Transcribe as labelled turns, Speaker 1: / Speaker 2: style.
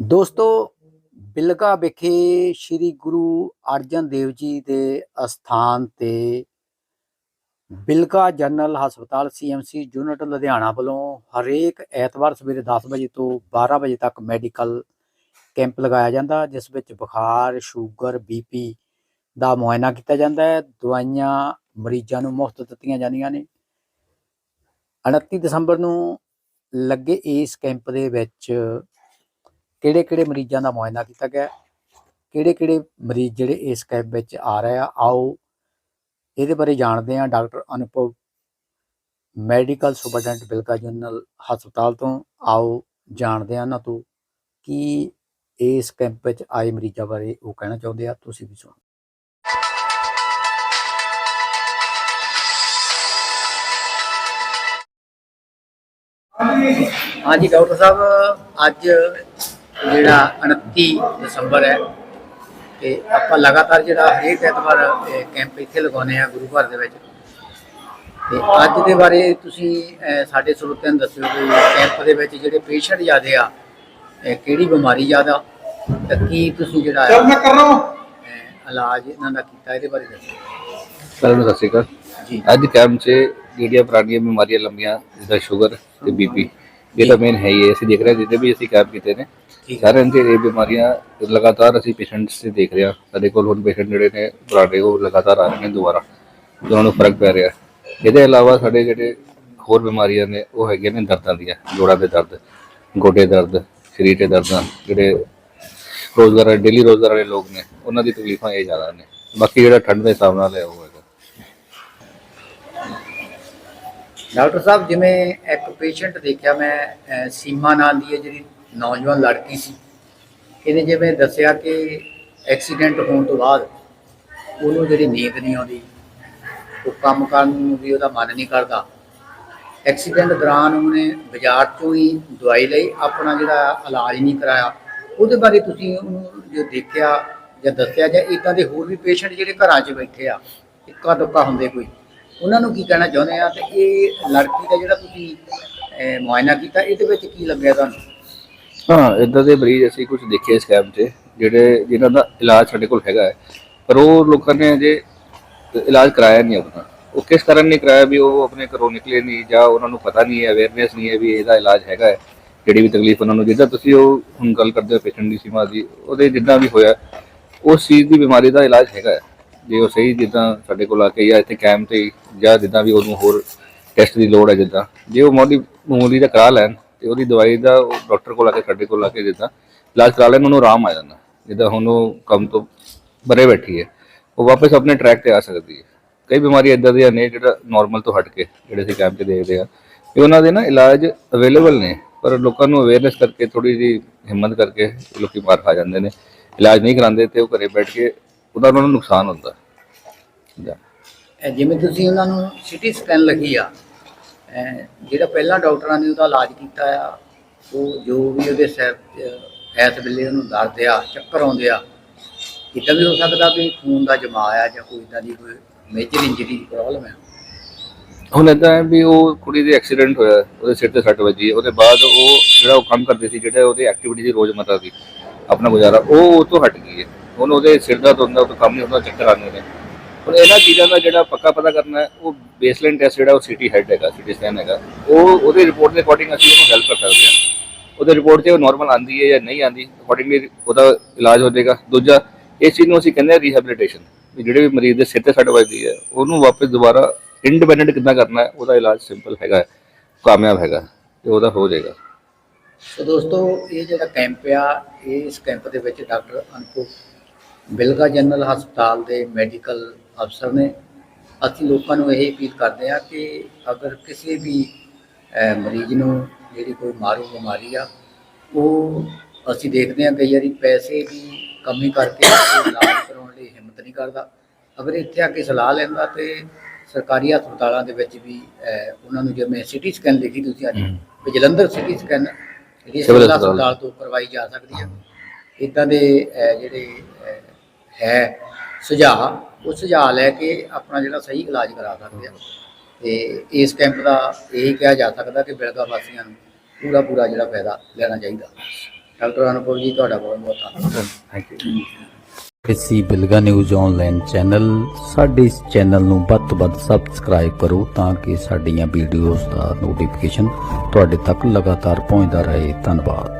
Speaker 1: ਦੋਸਤੋ ਬਿਲਗਾ ਵਿਖੇ ਸ੍ਰੀ ਗੁਰੂ ਅਰਜਨ ਦੇਵ ਜੀ ਦੇ ਅਸਥਾਨ ਤੇ ਬਿਲਗਾ ਜਨਰਲ ਹਸਪਤਾਲ ਸੀਐਮਸੀ ਯੂਨਿਟ ਲੁਧਿਆਣਾ ਵੱਲੋਂ ਹਰੇਕ ਐਤਵਾਰ ਸਵੇਰੇ 10 ਵਜੇ ਤੋਂ 12 ਵਜੇ ਤੱਕ ਮੈਡੀਕਲ ਕੈਂਪ ਲਗਾਇਆ ਜਾਂਦਾ, ਜਿਸ ਵਿੱਚ ਬੁਖਾਰ, ਸ਼ੂਗਰ ਬੀਪੀ ਦਾ ਮੁਆਇਨਾ ਕੀਤਾ ਜਾਂਦਾ ਹੈ। ਦਵਾਈਆਂ ਮਰੀਜ਼ਾਂ ਨੂੰ ਮੁਫਤ ਦਿੱਤੀਆਂ ਜਾਂਦੀਆਂ ਨੇ। 29 ਦਸੰਬਰ ਨੂੰ ਲੱਗੇ ਇਸ ਕੈਂਪ ਦੇ ਵਿੱਚ ਕਿਹੜੇ ਕਿਹੜੇ ਮਰੀਜ਼ਾਂ ਦਾ ਮੁਆਇਨਾ ਕੀਤਾ ਗਿਆ ਕਿਹੜੇ ਕਿਹੜੇ ਮਰੀਜ਼ ਜਿਹੜੇ ਇਸ ਕੈਂਪ ਵਿੱਚ ਆ ਰਹੇ ਆ? ਆਓ ਇਹਦੇ ਬਾਰੇ ਜਾਣਦੇ ਹਾਂ doctor Anubhav medical superintendent Bilga general ਹਸਪਤਾਲ ਤੋਂ। ਆਓ ਜਾਣਦੇ ਹਾਂ ਉਹਨਾਂ ਤੋਂ ਕਿ ਇਸ ਕੈਂਪ ਵਿੱਚ ਆਏ ਮਰੀਜ਼ਾਂ ਬਾਰੇ ਉਹ ਕਹਿਣਾ ਚਾਹੁੰਦੇ ਆ। ਤੁਸੀਂ ਵੀ ਸੁਣੋ। ਹਾਂਜੀ, ਡਾਕਟਰ ਸਾਹਿਬ, ਅੱਜ ਜਿਹੜਾ 29 ਦਸੰਬਰ ਹੈ ਤੇ ਆਪਾਂ ਲਗਾਤਾਰ ਜਿਹੜਾ ਹਰੇਕ ਐਤਵਾਰ ਕੈਂਪ ਇੱਥੇ ਲਗਾਉਂਦੇ ਆ ਗੁਰੂ ਘਰ ਦੇ ਵਿੱਚ। ਤੇ ਅੱਜ ਦੇ ਬਾਰੇ ਤੁਸੀਂ ਸਾਡੇ ਸਰੋਤਿਆਂ ਨੂੰ ਦੱਸਿਓ ਕਿ ਕੈਂਪ ਦੇ ਵਿੱਚ ਜਿਹੜੇ ਪੇਸ਼ੈਂਟ ਜ਼ਿਆਦੇ ਆ ਕਿਹੜੀ ਬਿਮਾਰੀ ਜ਼ਿਆਦਾ ਤੇ ਕੀ ਤੁਸੀਂ ਜਿਹੜਾ
Speaker 2: ਚੱਲ ਮੈਂ ਕਰ ਰਹਾ
Speaker 1: ਇਲਾਜ ਇਹਨਾਂ ਦਾ ਕੀਤਾ ਇਹਦੇ ਬਾਰੇ ਦੱਸੋ।
Speaker 3: ਸਾਰਿਆਂ ਨੂੰ ਸਤਿ ਸ਼੍ਰੀ ਅਕਾਲ।
Speaker 1: ਜੀ।
Speaker 3: ਅੱਜ ਕੈਂਪ 'ਚ ਜਿਹੜੀਆਂ ਪੁਰਾਣੀਆਂ ਬਿਮਾਰੀਆਂ ਲੰਮੀਆਂ ਜਿੱਦਾਂ ਸ਼ੂਗਰ ਤੇ ਬੀਪੀ ਇਹ ਤਾਂ ਮੇਨ ਹੈ ਹੀ ਹੈ ਅਸੀਂ ਦੇਖ ਰਹੇ ਜਿੱਦੇ ਵੀ ਅਸੀਂ ਕੈਂਪ ਕੀਤੇ ਨੇ ਸਾਰਿਆਂ ਦੇ ਇਹ ਬਿਮਾਰੀਆਂ ਲਗਾਤਾਰ ਅਸੀਂ ਪੇਸ਼ੈਂਟਸ ਤੇ ਦੇਖ ਰਹੇ ਸਾਡੇ ਕੋਲ ਹੁਣ ਪੇਸ਼ੈਂਟ ਜਿਹੜੇ ਨੇ ਪੁਰਾਣੇ ਉਹ ਲਗਾਤਾਰ ਆ ਰਹੇ ਨੇ ਦੁਬਾਰਾ ਉਹਨਾਂ ਨੂੰ ਫ਼ਰਕ ਪੈ ਰਿਹਾ। ਇਹਦੇ ਇਲਾਵਾ ਸਾਡੇ ਜਿਹੜੇ ਹੋਰ ਬਿਮਾਰੀਆਂ ਨੇ ਉਹ ਹੈਗੀਆਂ ਨੇ ਦਰਦਾਂ ਦੀਆਂ ਜੋੜਾਂ ਦੇ ਦਰਦ ਗੋਡੇ ਦਰਦ ਸਰੀਰ ਦੇ ਦਰਦਾਂ ਜਿਹੜੇ ਰੋਜ਼ਗਾਰ ਡੇਲੀ ਰੋਜ਼ਗਾਰ ਵਾਲੇ ਲੋਕ ਨੇ ਉਹਨਾਂ ਦੀ ਤਕਲੀਫਾਂ ਇਹ ਜ਼ਿਆਦਾ ਨੇ। ਬਾਕੀ ਜਿਹੜਾ ਠੰਡ ਦੇ ਹਿਸਾਬ ਨਾਲ ਹੈ ਉਹ ਹੈਗਾ
Speaker 1: ਡਾਕਟਰ ਸਾਹਿਬ, ਜਿਵੇਂ ਇੱਕ ਪੇਸ਼ੈਂਟ ਦੇਖਿਆ, ਮੈਂ ਸੀਮਾ ਨਾਂ ਦੀ ਹੈ ਜਿਹੜੀ ਨੌਜਵਾਨ ਲੜਕੀ ਸੀ। ਇਹਨੇ ਜਿਵੇਂ ਦੱਸਿਆ ਕਿ ਐਕਸੀਡੈਂਟ ਹੋਣ ਤੋਂ ਬਾਅਦ ਉਹਨੂੰ ਜਿਹੜੀ ਨੀਂਦ ਨਹੀਂ ਆਉਂਦੀ, ਉਹ ਕੰਮ ਕਰਨ ਨੂੰ ਵੀ ਉਹਦਾ ਮਨ ਨਹੀਂ ਕਰਦਾ। ਐਕਸੀਡੈਂਟ ਦੌਰਾਨ ਉਹਨੇ ਬਾਜ਼ਾਰ ਤੋਂ ਹੀ ਦਵਾਈ ਲਈ, ਆਪਣਾ ਜਿਹੜਾ ਇਲਾਜ ਨਹੀਂ ਕਰਾਇਆ। ਉਹਦੇ ਬਾਰੇ ਤੁਸੀਂ ਉਹਨੂੰ ਜੋ ਦੇਖਿਆ ਜਾਂ ਦੱਸਿਆ ਜਾਂ ਇਦਾਂ ਦੇ ਹੋਰ ਵੀ ਪੇਸ਼ੈਂਟ ਜਿਹੜੇ ਘਰਾਂ 'ਚ ਬੈਠੇ ਆ ਇੱਕਾ ਦੁੱਕਾ ਹੁੰਦੇ ਕੋਈ? ਉਹਨਾਂ ਨੂੰ ਕੀ ਕਹਿਣਾ ਚਾਹੁੰਦੇ ਆ ਤੇ ਇਹ ਲੜਕੀ ਦਾ ਜਿਹੜਾ ਤੁਸੀਂ ਅਹ, ਮੁਆਇਨਾ ਕੀਤਾ ਇਹਦੇ ਵਿੱਚ ਕੀ ਲੱਗਿਆ ਤੁਹਾਨੂੰ?
Speaker 3: ਹਾਂ ਇਦਾਂ ਦੇ ਮਰੀਜ਼ ਅਸੀਂ ਕੁਝ ਦੇਖੇ ਇਸ ਕੈਂਪ 'ਚ ਜਿਹੜੇ ਜਿਨ੍ਹਾਂ ਦਾ ਇਲਾਜ ਸਾਡੇ ਕੋਲ ਹੈਗਾ ਹੈ ਪਰ ਉਹ ਲੋਕਾਂ ਨੇ ਅਜੇ ਇਲਾਜ ਕਰਾਇਆ ਨਹੀਂ ਆਪਣਾ। ਉਹ ਕਿਸ ਕਾਰਨ ਨਹੀਂ ਕਰਾਇਆ ਵੀ ਉਹ ਆਪਣੇ ਘਰੋਂ ਨਿਕਲੇ ਨਹੀਂ ਜਾਂ ਉਹਨਾਂ ਨੂੰ ਪਤਾ ਨਹੀਂ ਹੈ ਅਵੇਅਰਨੈਸ ਨਹੀਂ ਹੈ ਵੀ ਇਹਦਾ ਇਲਾਜ ਹੈਗਾ ਹੈ ਜਿਹੜੀ ਵੀ ਤਕਲੀਫ ਉਹਨਾਂ ਨੂੰ ਜਿੱਦਾਂ ਤੁਸੀਂ ਉਹ ਹੁਣ ਗੱਲ ਕਰਦੇ ਹੋ ਪੇਸ਼ੈਂਟ ਦੀ ਸੀਮਾ ਦੀ ਉਹਦੇ ਜਿੱਦਾਂ ਵੀ ਹੋਇਆ ਉਸ ਚੀਜ਼ ਦੀ ਬਿਮਾਰੀ ਦਾ ਇਲਾਜ ਹੈਗਾ ਹੈ। ਜੇ ਉਹ ਸਹੀ ਜਿੱਦਾਂ ਸਾਡੇ ਕੋਲ ਆ ਕੇ ਜਾਂ ਇੱਥੇ ਕੈਂਪ ਤੇ ਹੀ ਜਾਂ ਜਿੱਦਾਂ ਵੀ ਉਹਨੂੰ ਹੋਰ ਟੈਸਟ ਦੀ ਲੋੜ ਹੈ ਜਿੱਦਾਂ, ਜੇ ਉਹ ਮੋਦੀ ਮਾਮੂਲੀ ਦਾ ਕਰਾ ਲੈਣ ਤੇ ਉਹਦੀ ਦਵਾਈ ਦਾ ਉਹ ਡਾਕਟਰ ਕੋਲ ਆ ਕੇ, ਸਾਡੇ ਕੋਲ ਆ ਕੇ ਜਿੱਦਾਂ ਇਲਾਜ ਕਰਾ ਲੈਣ, ਉਹਨੂੰ ਆਰਾਮ ਆ ਜਾਂਦਾ। ਜਿੱਦਾਂ ਹੁਣ ਉਹ ਕੰਮ ਤੋਂ ਬਰੇ ਬੈਠੀ ਹੈ, ਉਹ ਵਾਪਸ ਆਪਣੇ ਟਰੈਕ ਤੇ ਆ ਸਕਦੀ ਹੈ। ਕਈ ਬਿਮਾਰੀਆਂ ਇਦਾਂ ਦੀਆਂ ਨੇ ਜਿਹੜਾ ਨਾਰਮਲ ਤੋਂ ਹਟ ਕੇ ਜਿਹੜੇ ਅਸੀਂ ਕੈਂਪ 'ਚ ਦੇਖਦੇ ਆ ਕਿ ਉਹਨਾਂ ਦੇ ਨਾ ਇਲਾਜ ਅਵੇਲੇਬਲ ਨੇ, ਪਰ ਲੋਕਾਂ ਨੂੰ ਅਵੇਅਰਨੈਸ ਕਰਕੇ ਥੋੜੀ ਜਿਹੀ ਹਿੰਮਤ ਕਰਕੇ ਲੋਕੀ ਮਾਰ ਖਾ ਜਾਂਦੇ ਨੇ। ਇਲਾਜ ਨਹੀਂ ਕਰਾਉਂਦੇ ਤੇ ਉਹ ਘਰੇ ਬੈਠ ਕੇ ਉਹਦਾ ਉਹਨਾਂ ਨੂੰ ਨੁਕਸਾਨ ਹੁੰਦਾ। ਜਾਂ
Speaker 1: ਇਹ ਜਿਵੇਂ ਤੁਸੀਂ ਉਹਨਾਂ ਨੂੰ ਸਿਟੀ ਸਕੈਨ ਲੱਗੀ ਆ, ਅਹ ਜਿਹੜਾ ਪਹਿਲਾਂ ਡਾਕਟਰਾਂ ਨੇ ਉਹਦਾ ਇਲਾਜ ਕੀਤਾ ਆ, ਉਹ ਜੋ ਵੀ ਉਹਦੇ ਸਿਰ 'ਚ ਇਸ ਵੇਲੇ ਉਹਨੂੰ ਦਰਦ ਆ, ਚੱਕਰ ਆਉਂਦੇ ਆ ਕਿਤੇ ਵੀ ਹੋ ਸਕਦਾ ਵੀ ਖੂਨ ਦਾ ਜਮਾ ਆ ਜਾਂ ਕੋਈ ਇਦਾਂ ਦੀ ਕੋਈ ਮੇਜਰ ਇੰਜਰੀ ਦੀ ਪ੍ਰੋਬਲਮ ਹੈ
Speaker 3: ਹੁਣ ਏਦਾਂ ਹੈ ਵੀ ਉਹ ਕੁੜੀ ਦੇ ਐਕਸੀਡੈਂਟ ਹੋਇਆ, ਉਹਦੇ ਸਿਰ ਤੇ ਸੱਟ ਵੱਜੀ, ਉਹਦੇ ਬਾਅਦ ਉਹ ਜਿਹੜਾ ਉਹ ਕੰਮ ਕਰਦੀ ਸੀ, ਜਿਹੜਾ ਉਹਦੀ ਐਕਟੀਵਿਟੀ ਦੀ ਰੋਜ਼ਮਰਰਾ ਦੀ, ਆਪਣਾ ਗੁਜ਼ਾਰਾ, ਉਹ ਉਹ ਤੋਂ ਹਟ ਗਈ ਹੈ। ਹੁਣ ਉਹਦੇ ਸਿਰ ਦਾ ਹੁੰਦਾ, ਉਹ ਤੋਂ ਕੰਮ ਨਹੀਂ ਹੁੰਦਾ ਚੱਕਰ ਆਉਂਦੇ ਨੇ। ਹੁਣ ਇਹਨਾਂ ਚੀਜ਼ਾਂ ਦਾ ਜਿਹੜਾ ਪੱਕਾ ਪਤਾ ਕਰਨਾ ਹੈ, ਉਹ ਬੇਸਲਾਈਨ ਟੈਸਟ ਜਿਹੜਾ ਉਹ ਸਿਟੀ ਹੈਡ ਹੈਗਾ ਸਿਟੀ ਸਕੈਨ ਹੈਗਾ। ਉਹ, ਉਹਦੇ ਰਿਪੋਰਟ ਦੇ ਅਕੋਰਡਿੰਗ ਅਸੀਂ ਉਹਨੂੰ ਹੈਲਪ ਕਰ ਸਕਦੇ ਹਾਂ। ਉਹਦੇ ਰਿਪੋਰਟ 'ਚ ਉਹ ਨਾਰਮਲ ਆਂਦੀ ਹੈ ਜਾਂ ਨਹੀਂ ਆਂਦੀ ਅਕੋਰਡਿੰਗਲੀ ਉਹਦਾ ਇਲਾਜ ਹੋ ਜਾਏਗਾ। ਦੂਜਾ, ਇਸ ਚੀਜ਼ ਨੂੰ ਅਸੀਂ ਕਹਿੰਦੇ ਹਾਂ ਰੀਹੈਬਿਲਿਟੇਸ਼ਨ ਵੀ ਜਿਹੜੇ ਵੀ ਮਰੀਜ਼ ਦੇ ਸਿਰ ਤੇ ਸੱਟ ਵੱਜਦੀ ਹੈ, ਉਹਨੂੰ ਵਾਪਸ ਦੁਬਾਰਾ ਇੰਡੀਪੈਂਡੈਂਟ ਕਿੱਦਾਂ ਕਰਨਾ ਹੈ, ਉਹਦਾ ਇਲਾਜ ਸਿੰਪਲ ਹੈਗਾ, ਕਾਮਯਾਬ ਹੈਗਾ, ਤੇ ਉਹਦਾ ਹੋ ਜਾਏਗਾ।
Speaker 1: ਸੋ ਦੋਸਤੋ, ਇਹ ਜਿਹੜਾ ਕੈਂਪ ਆ, ਇਹ ਇਸ ਕੈਂਪ ਦੇ ਵਿੱਚ ਡਾਕਟਰ ਅਨੁਪਮ ਬਿਲਗਾ ਜਨਰਲ ਹਸਪਤਾਲ ਦੇ ਮੈਡੀਕਲ ਅਫਸਰ ਨੇ ਅਸੀਂ ਲੋਕਾਂ ਨੂੰ ਇਹ ਅਪੀਲ ਕਰਦੇ ਆ ਕਿ ਅਗਰ ਕਿਸੇ ਵੀ ਮਰੀਜ਼ ਨੂੰ ਜਿਹੜੀ ਕੋਈ ਮਾਰੂ ਬਿਮਾਰੀ ਆ ਉਹ ਅਸੀਂ ਦੇਖਦੇ ਹਾਂ ਕਈ ਵਾਰੀ ਪੈਸੇ ਦੀ ਕਮੀ ਕਰਕੇ ਇਲਾਜ ਕਰਾਉਣ ਲਈ ਹਿੰਮਤ ਨਹੀਂ ਕਰਦਾ। ਅਗਰ ਇੱਥੇ ਆ ਕੇ ਸਲਾਹ ਲੈਂਦਾ ਤੇ ਸਰਕਾਰੀ ਹਸਪਤਾਲਾਂ ਦੇ ਵਿੱਚ ਵੀ ਉਹਨਾਂ ਨੂੰ ਜਿਵੇਂ ਸਿਟੀ ਸਕੈਨ ਲਿਖੀ ਤੁਸੀਂ ਅੱਜ ਜਲੰਧਰ ਸਿਟੀ ਸਕੈਨ ਜਿਹੜੀ
Speaker 3: ਸਿਵਲ ਹਸਪਤਾਲ।
Speaker 1: ਤੋਂ ਕਰਵਾਈ ਜਾ ਸਕਦੀ ਹੈ ਇਦਾਂ ਦੇ ਜਿਹੜੇ ਹੈ ਸੁਝਾਅ ਉਹ ਸੁਝਾਅ ਲੈ ਕੇ ਆਪਣਾ ਜਿਹੜਾ ਸਹੀ ਇਲਾਜ ਕਰਾ ਸਕਦੇ ਆ। ਤੇ ਇਸ ਕੈਂਪ ਦਾ ਇਹ ਕਿਹਾ ਜਾ ਸਕਦਾ ਕਿ ਬਿਲਗਾ ਵਾਸੀਆਂ ਨੂੰ ਪੂਰਾ ਪੂਰਾ ਜਿਹੜਾ ਫਾਇਦਾ ਲੈਣਾ ਚਾਹੀਦਾ। ਡਾਕਟਰ ਅਨੁਭਵ ਜੀ, ਤੁਹਾਡਾ ਬਹੁਤ ਬਹੁਤ ਧੰਨਵਾਦ।
Speaker 3: ਥੈਂਕ ਯੂ
Speaker 1: ਇਸੀ ਬਿਲਗਾ ਨਿਊਜ਼ ਆਨਲਾਈਨ ਚੈਨਲ, ਸਾਡੇ ਇਸ ਚੈਨਲ ਨੂੰ ਵੱਧ ਤੋਂ ਵੱਧ ਸਬਸਕ੍ਰਾਈਬ ਕਰੋ ਤਾਂ ਕਿ ਸਾਡੀਆਂ ਵੀਡੀਓਜ਼ ਦਾ ਨੋਟੀਫਿਕੇਸ਼ਨ ਤੁਹਾਡੇ ਤੱਕ ਲਗਾਤਾਰ ਪਹੁੰਚਦਾ ਰਹੇ। ਧੰਨਵਾਦ।